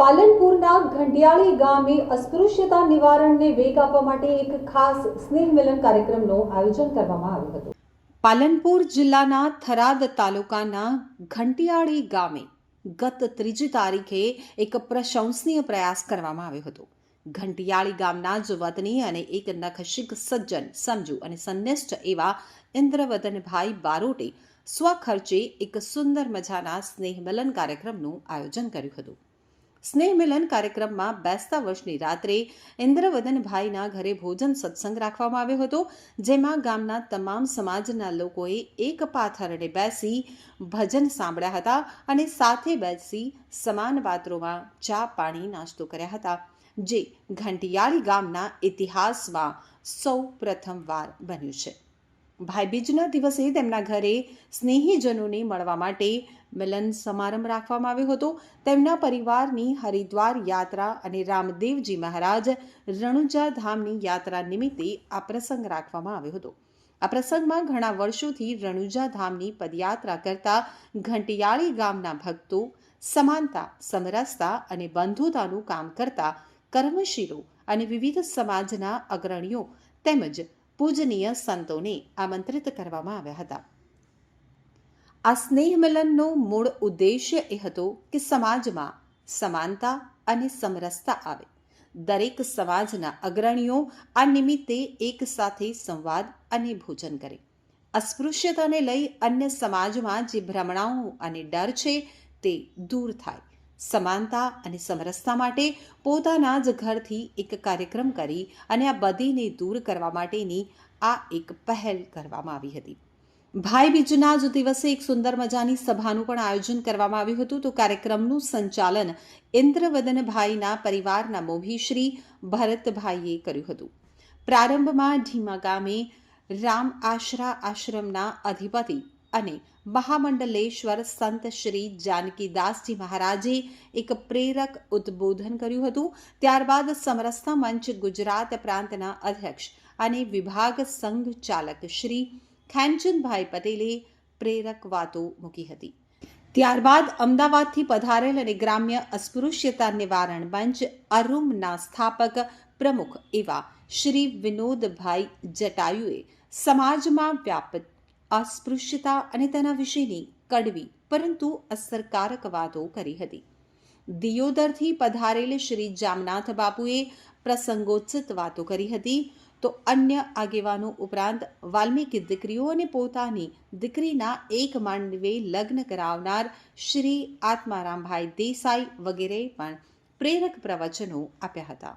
પાલનપુરના ઘંટિયાળી ગામે અસ્પૃશ્યતા નિવારણને વેગ આપવા માટે એક ખાસ સ્નેહ મિલન કાર્યક્રમનું આયોજન કરવામાં આવ્યું હતું. પાલનપુર જિલ્લાના થરાદ તાલુકાના ઘંટિયાળી ગામે ગત ત્રીજી તારીખે એક પ્રશંસનીય પ્રયાસ કરવામાં આવ્યો હતો. ઘંટિયાળી ગામના જ વતની અને એક નખશિક સજ્જન સમજુ અને સંનિષ્ઠ એવા ઇન્દ્રવદનભાઈ બારોટે સ્વખર્ચે એક સુંદર મજાના સ્નેહ મિલન કાર્યક્રમનું આયોજન કર્યું હતું. સ્નેહ મિલન કાર્યક્રમમાં બેસતા વર્ષની રાત્રે ઇન્દ્રવદનભાઈના ઘરે ભોજન સત્સંગ રાખવામાં આવ્યો હતો, જેમાં ગામના તમામ સમાજના લોકોએ એક પાથરણે બેસી ભજન સાંભળ્યા હતા અને સાથે બેસી સમાન પાત્રોમાં ચા પાણી નાસ્તો કર્યા હતા. જે ઘંટિયાળી ગામના ઇતિહાસમાં સૌ પ્રથમવાર બન્યું છે. ભાઈબીજના દિવસે તેમના ઘરે સ્નેહીજનોને મળવા માટે મિલન સમારંભ રાખવામાં આવ્યો હતો. તેમના પરિવારની હરિદ્વાર યાત્રા અને રામદેવજી મહારાજ રણુજા ધામની યાત્રા નિમિત્તે આ પ્રસંગ રાખવામાં આવ્યો હતો. આ પ્રસંગમાં ઘણા વર્ષોથી રણુજા ધામની પદયાત્રા કરતા ઘંટિયાળી ગામના ભક્તો, સમાનતા, સમરસતા અને બંધુતાનું કામ કરતા કર્મશીલો અને વિવિધ સમાજના અગ્રણીઓ તેમજ પૂજનીય સંતોને આમંત્રિત કરવામાં આવ્યા હતા આ સ્નેહ મિલનનો મૂળ ઉદ્દેશ્ય એ હતો કે સમાજમાં સમાનતા અને સમરસતા આવે દરેક સમાજના અગ્રણીઓ આ નિમિત્તે એક સાથે સંવાદ અને ભોજન કરે અસ્પૃશ્યતાને લઈ અન્ય સમાજમાં જે ભ્રમણાઓ અને ડર છે તે દૂર થાય સમાનતા અને સમરસતા માટે પોતાના જ ઘરથી એક કાર્યક્રમ કરી અને આ બધીને દૂર કરવા માટેની આ એક પહેલ કરવામાં આવી હતી. ભાઈ બીજના જ દિવસે એક સુંદર મજાની સભાનું પણ આયોજન કરવામાં આવ્યું હતું. તો કાર્યક્રમનું સંચાલન ઇન્દ્રવદનભાઈના પરિવારના મોભી શ્રી ભરતભાઈએ કર્યું હતું. પ્રારંભમાં ઢીમા ગામે રામ આશરા આશ્રમના અધિપતિ અને મહામંડલેશ્વર સંત શ્રી જાનકીદાસજી મહારાજે એક પ્રેરક ઉદ્બોધન કર્યું હતું. ત્યારબાદ સમરસતા મંચ ગુજરાત પ્રાંતના અધ્યક્ષ અને વિભાગ સંઘ ચાલક શ્રી ખેંચનભાઈ પટેલે પ્રેરક વાતો મૂકી હતી. ત્યારબાદ અમદાવાદથી પધારેલ અને ગ્રામ્ય અસ્પૃશ્યતા નિવારણ મંચ અરુમના સ્થાપક પ્રમુખ એવા શ્રી વિનોદભાઈ જટાયુએ સમાજમાં વ્યાપત અસ્પૃશ્યતા અને તેના વિશેની કડવી પરંતુ અસરકારક વાતો કરી હતી દિયોદરથી પધારેલ શ્રી જામનાથ બાપુએ પ્રસંગોચિત વાતો કરી હતી તો અન્ય આગેવાનો ઉપરાંત વાલ્મીકી દીકરીઓ અને પોતાની દીકરીના એક માંડવે લગ્ન કરાવનાર શ્રી આત્મારામભાઈ દેસાઈ વગેરે પણ પ્રેરક પ્રવચનો આપ્યા હતા